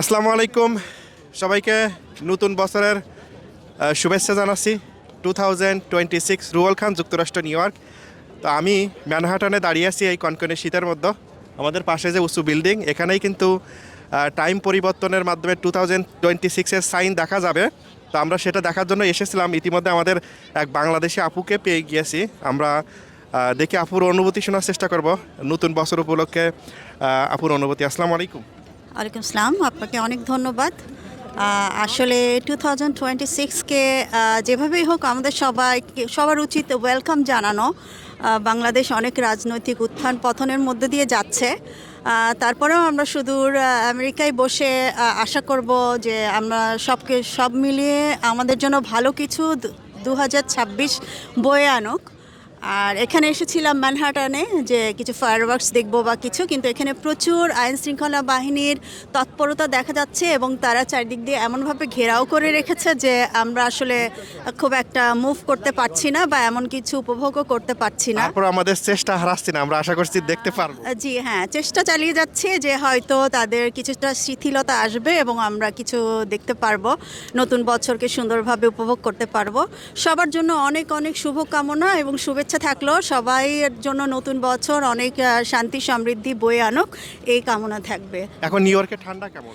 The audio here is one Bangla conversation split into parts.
আসসালামু আলাইকুম। সবাইকে নতুন বছরের শুভেচ্ছা জানাচ্ছি। Two thousand twenty six Ruyal Khan যুক্তরাষ্ট্র, নিউ ইয়র্ক। তো আমি ম্যানহাটনে দাঁড়িয়ে আছি এই কনকনে শীতের মধ্যে। আমাদের পাশে যে উঁচু বিল্ডিং, এখানেই কিন্তু টাইম পরিবর্তনের মাধ্যমে টু থাউজেন্ড টোয়েন্টি সিক্সের সাইন দেখা যাবে। তো আমরা সেটা দেখার জন্য এসেছিলাম। ইতিমধ্যে আমাদের এক বাংলাদেশি আপুকে পেয়ে গিয়েছি। আমরা দেখি আপুর অনুভূতি শোনার চেষ্টা করব। নতুন বছর উপলক্ষে আপুর অনুভূতি। আসসালামু আলাইকুম। ওয়ালাইকুম আসসালাম আপনাকে অনেক ধন্যবাদ। আসলে টু থাউজেন্ড টোয়েন্টি সিক্সকে যেভাবেই হোক আমাদের সবাই সবার উচিত ওয়েলকাম জানানো। বাংলাদেশ অনেক রাজনৈতিক উত্থান পতনের মধ্যে দিয়ে যাচ্ছে। তারপরেও আমরা সুদূর আমেরিকায় বসে আশা করব যে আমরা সবকে, সব মিলিয়ে আমাদের জন্য ভালো কিছু দু হাজার ছাব্বিশ বয়ে আনুক। আর এখানে এসেছিলাম ম্যানহাটানে যে কিছু ফায়ারওয়ার্কস দেখব বা কিছু কিন্তু এখানে প্রচুর আইন শৃঙ্খলা বাহিনীর তৎপরতা দেখা যাচ্ছে এবং তারা চারিদিক দিয়ে এমনভাবে ঘেরাও করে রেখেছে যে আমরা আসলে খুব একটা মুভ করতে পারছি না বা এমন কিছু উপভোগও করতে পারছি না। তারপর আমাদের চেষ্টা হারাচ্ছি না আমরা আশা করছি দেখতে পারব। জি হ্যাঁ চেষ্টা চালিয়ে যাচ্ছে যে হয়তো তাদের কিছুটা শিথিলতা আসবে এবং আমরা কিছু দেখতে পারব নতুন বছরকে সুন্দরভাবে উপভোগ করতে পারব। সবার জন্য অনেক অনেক শুভকামনা এবং শুভেচ্ছা থাকল। সবাইয়ের জন্য নতুন বছর অনেক শান্তি সমৃদ্ধি বয়ে আনুক এই কামনা থাকবে। এখন নিউ ইয়র্কে ঠান্ডা কেমন?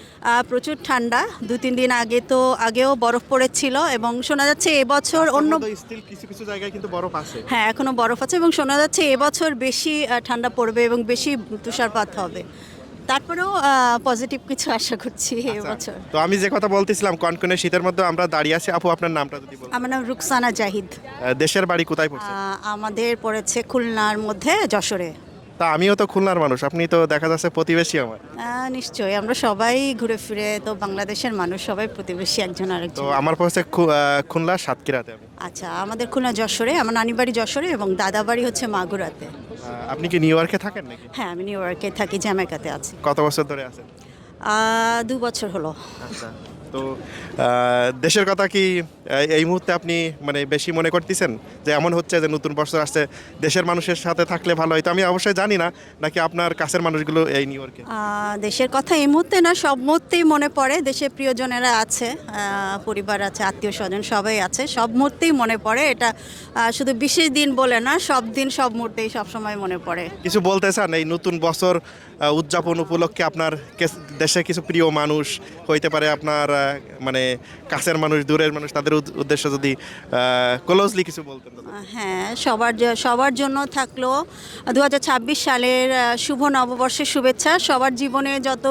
প্রচুর ঠান্ডা। দু তিন দিন আগে তো আগেও বরফ পড়েছিল এবং শোনা যাচ্ছে এবছর অন্য স্টিল কিছু কিছু জায়গায় কিন্তু বরফ আছে। হ্যাঁ এখনও বরফ আছে এবং শোনা যাচ্ছে এবছর বেশি ঠান্ডা পড়বে এবং বেশি তুষারপাত হবে। তারপরেও পজিটিভ কিছু আশা করছি এবছর তো আমি যে কথা বলতেছিলাম কনকনে শীতের মধ্যে আমরা দাঁড়িয়ে আছি। আপু আপনার নামটা যদি বলেন আমার নাম রুকসানা জাহিদ। দেশের বাড়ি কোথায় পড়ছে? আমাদের পড়েছে খুলনার মধ্যে যশোরে। তা আমিও তো খুলনার মানুষ আপনি তো দেখা যাচ্ছে প্রতিবেশী আমার। নিশ্চয়ই আমরা সবাই ঘুরে ফিরে তো বাংলাদেশের মানুষ সবাই প্রতিবেশী একজন আরেকজন তো আমার পড়ছে খু- খুলনা সাতক্ষীরাতে আমি। আচ্ছা আমাদের খুলনা যশোরে আমার নানি বাড়ি যশোরে এবং দাদা বাড়ি হচ্ছে মাগুরাতে। আপনি কি নিউ ইয়র্কে থাকেন নাকি? হ্যাঁ আমি নিউ ইয়র্কে থাকি জ্যামাইকাতে আছি। কত বছর ধরে আছেন? দু বছর হলো। আচ্ছা। তো দেশের কথা কি এই মুহূর্তে আপনি মানে বেশি মনে করতেছেন? যে এমন হচ্ছে যে নতুন বছর আসছে দেশের মানুষের সাথে থাকলে ভালো হয়। তো আমি অবশ্যই জানি না নাকি আপনার কাছের মানুষগুলো এই নিউ ইয়র্কে দেশের কথা এই মুহূর্তে না সব মুহূর্তেই মনে পড়ে। দেশের প্রিয়জনেরা আছে পরিবার আছে আত্মীয় স্বজন সবাই আছে সব মুহূর্তেই মনে পড়ে। এটা শুধু বিশেষ দিন বলে না সব দিন সব মুহূর্তেই সব সময় মনে পড়ে। কিছু বলতে চান? এই নতুন বছর উদযাপন উপলক্ষে আপনার দেশে কিছু প্রিয় মানুষ হইতে পারে আপনার মানে কাছের মানুষ দূরের মানুষ তাদের উদ- উদ্দেশ্যে যদি ক্লোজলি কিছু বলতেন হ্যাঁ সবার সবার জন্য থাকল দুহাজার ছাব্বিশ সালের শুভ নববর্ষের শুভেচ্ছা। সবার জীবনে যত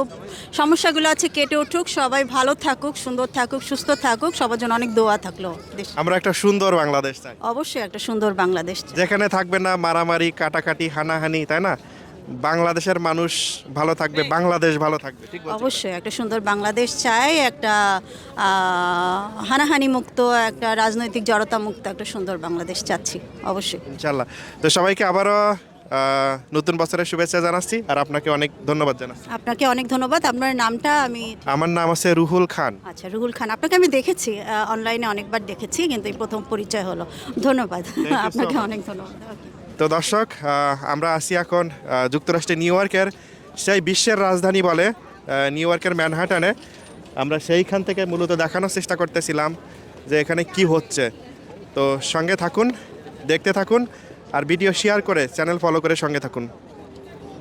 সমস্যাগুলো আছে কেটে উঠুক সবাই ভালো থাকুক সুন্দর থাকুক সুস্থ থাকুক সবার জন্য অনেক দোয়া থাকল আমরা একটা সুন্দর বাংলাদেশ চাই। অবশ্যই একটা সুন্দর বাংলাদেশ যেখানে থাকবে না মারামারি কাটাকাটি হানাহানি তাই না? বাংলাদেশের মানুষ ভালো থাকবে বাংলাদেশ ভালো থাকবে ঠিক বলছি? অবশ্যই একটা সুন্দর বাংলাদেশ চাই একটা হানাহানি মুক্ত একটা রাজনৈতিক জড়তা মুক্ত একটা সুন্দর বাংলাদেশ চাচ্ছি অবশ্যই ইনশাল্লাহ তো সবাইকে আবারও আহ, নতুন বছরের শুভেচ্ছা জানাচ্ছি আর আপনাকে অনেক ধন্যবাদ জানাচ্ছি আপনাকে অনেক ধন্যবাদ আপনার নামটা আমি আমার নাম আছে রুহুল খান আচ্ছা রুহুল খান আপনাকে আমি দেখেছি অনলাইনে অনেকবার দেখেছি কিন্তু এই প্রথম পরিচয় হলো ধন্যবাদ so আপনাকে much. অনেক ধন্যবাদ Okay. তো দর্শক আমরা আসি এখন যুক্তরাষ্ট্রের নিউ ইয়র্কের সেই বিশ্বের রাজধানী বলে নিউ ইয়র্কের ম্যানহাটানে আমরা সেইখান থেকে মূলত দেখানোর চেষ্টা করতেছিলাম যে এখানে কি হচ্ছে। তো সঙ্গে থাকুন, দেখতে থাকুন, আর ভিডিও শেয়ার করে চ্যানেল ফলো করে সঙ্গে থাকুন।